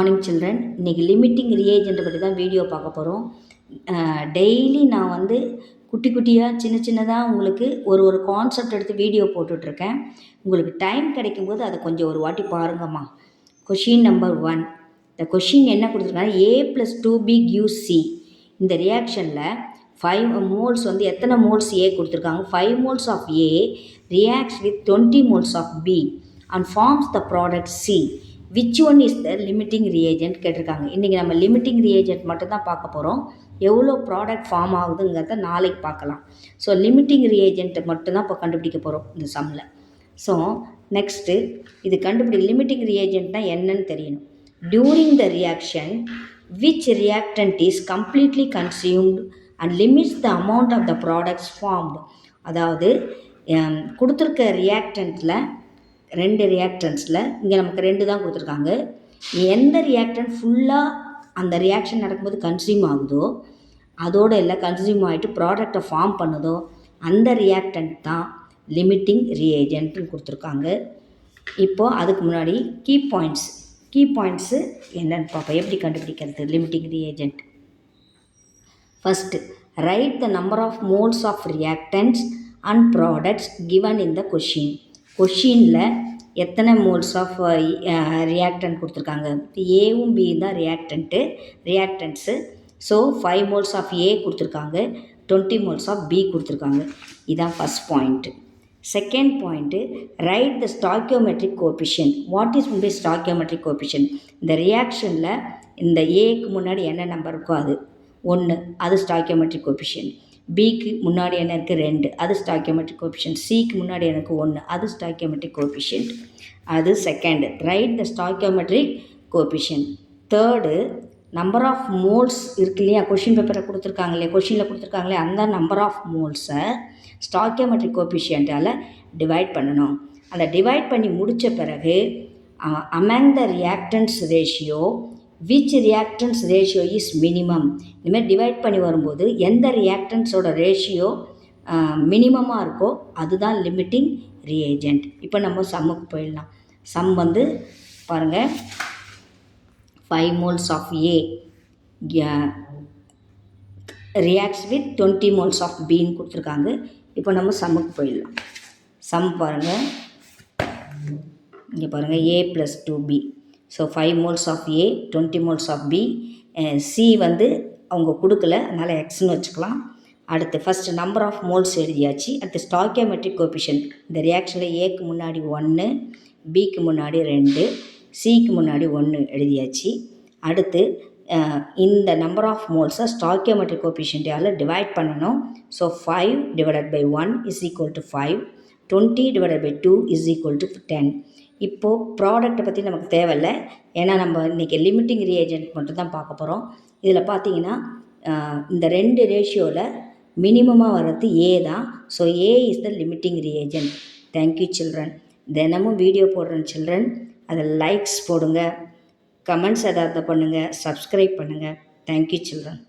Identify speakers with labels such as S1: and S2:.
S1: Morning children இன்றைக்கி limiting reagent பற்றி தான் வீடியோ பார்க்க போகிறோம் டெய்லி நான் வந்து குட்டி குட்டியாக சின்ன சின்னதாக உங்களுக்கு ஒரு ஒரு கான்செப்ட் எடுத்து வீடியோ போட்டுட்ருக்கேன். உங்களுக்கு டைம் கிடைக்கும்போது அதை கொஞ்சம் ஒரு வாட்டி பாருங்கம்மா. கொஷின் நம்பர் ஒன் இந்த கொஷின் என்ன கொடுத்துருக்காங்க? A plus two B Q C இந்த ரியாக்ஷனில் ஃபைவ் மோல்ஸ் வந்து எத்தனை மோல்ஸ் ஏ கொடுத்துருக்காங்க? Five moles of A reacts with twenty moles of B and forms the product C which one is the limiting reagent கேட்டிருக்காங்க. இன்றைக்கி நம்ம limiting reagent மட்டும் தான் பார்க்க போகிறோம் எவ்வளோ ப்ராடக்ட் ஃபார்ம் ஆகுதுங்கிறத நாளைக்கு பார்க்கலாம். ஸோ லிமிட்டிங் ரியேஜென்ட்டை மட்டும் தான் இப்போ கண்டுபிடிக்க போகிறோம் இந்த சம்மில் ஸோ நெக்ஸ்ட்டு இது கண்டுபிடி லிமிட்டிங் ரியேஜென்ட்னா என்னன்னு தெரியணும். During the reaction which reactant is completely consumed and limits the amount of the products formed அதாவது கொடுத்துருக்க ரியாக்டன்ட்டில் ரெண்டு ரியாக்டன்ஸில் இங்கே நமக்கு ரெண்டு தான் கொடுத்துருக்காங்க. எந்த ரியாக்டன் ஃபுல்லாக அந்த ரியாக்ஷன் நடக்கும்போது கன்சியூம் ஆகுதோ அதோடு இல்லை கன்சியூம் ஆகிட்டு ப்ராடக்டை ஃபார்ம் பண்ணுதோ அந்த ரியாக்டன்ட் தான் லிமிட்டிங் ரியேஜென்ட்னு கொடுத்துருக்காங்க. இப்போது அதுக்கு முன்னாடி கீ பாயிண்ட்ஸ் கீ பாயிண்ட்ஸு என்னென்னு பார்ப்போம். எப்படி கண்டுபிடிக்கிறது? Limiting reagent first right the number of moles of reactants and products given in the question கொஷினில் எத்தனை moles of reactant uh, e-, uh, கொடுத்துருக்காங்க? ஏவும் பி தான் reactant reactants so five moles of A கொடுத்துருக்காங்க. டுவெண்ட்டி மோல்ஸ் ஆஃப் பி கொடுத்துருக்காங்க. இதுதான் first point second point right the stoichiometric coefficient what is உடைய stoichiometric coefficient இந்த ரியாக்ஷனில் இந்த ஏக்கு முன்னாடி என்ன நம்பர் இருக்கோ அது. ஒன்று அது ஸ்டாக்கியோமெட்ரிக் கோபிஷன் பிக்கு முன்னாடி என்ன இருக்குது ரெண்டு. அது ஸ்டாக்கியோமெட்ரிக் கோபிஷியன்ட் சிக்கு முன்னாடி எனக்கு ஒன்று அது ஸ்டாக்கியோமெட்ரிக் கோபிஷியன்ட் அது second right the stoichiometric coefficient third number of moles இருக்கு இல்லையா? கொஷின் பேப்பரை கொடுத்துருக்காங்க இல்லையா கொஷினில் கொடுத்துருக்காங்களே. அந்த நம்பர் ஆஃப் மோல்ஸை ஸ்டாக்கியோமெட்ரிக் கோபிஷியன்ட்டால் டிவைட் பண்ணணும். அந்த டிவைட் பண்ணி முடித்த பிறகு among the reactants ratio which reactants ratio is minimum இதுமாதிரி டிவைட் பண்ணி வரும்போது எந்த ரியாக்டன்ஸோட ரேஷியோ மினிமமாக இருக்கோ அதுதான் லிமிட்டிங் ரியேஜெண்ட் இப்போ நம்ம சம்முக்கு போயிடலாம். சம் வந்து பாருங்கள் five moles of A reacts with twenty moles of பின்னு கொடுத்துருக்காங்க. இப்போ நம்ம சம்முக்கு போயிடலாம். சம் பாருங்கள் இங்கே பாருங்கள் A plus two B so five moles of A twenty moles of B C வந்து அவங்க கொடுக்கல. அதனால் எக்ஸ்னு வச்சுக்கலாம். அடுத்து ஃபஸ்ட்டு நம்பர் ஆஃப் மோல்ஸ் எழுதியாச்சு. அடுத்து ஸ்டாக்கியோமெட்ரிக் கோபிஷன் இந்த ரியாக்ஷனில் ஏக்கு முன்னாடி ஒன்று பிக்கு முன்னாடி ரெண்டு சிக்கு முன்னாடி ஒன்று எழுதியாச்சு. அடுத்து இந்த நம்பர் ஆஃப் மோல்ஸை ஸ்டாக்கியோமெட்ரிக் கோபிஷன்ட்டால் டிவைட் பண்ணணும்? So five divided by one is equal to five twenty divided by two is equal to ten இப்போது ப்ராடக்ட்டை பற்றி நமக்கு தேவையில்லை. ஏன்னா நம்ம இன்றைக்கி லிமிட்டிங் ரீஏஜென்ட் மட்டும் தான் பார்க்க போகிறோம் இதில் பார்த்தீங்கன்னா இந்த ரெண்டு ரேஷியோவில் மினிமமாக வர்றது ஏ தான். So A is the limiting reagent thank you children தினமும் வீடியோ போடுறேன் சில்ட்ரன் அதில் லைக்ஸ் போடுங்க. கமெண்ட்ஸ் எதாவது பண்ணுங்கள் சப்ஸ்கிரைப் பண்ணுங்கள் தேங்க்யூ சில்ட்ரன்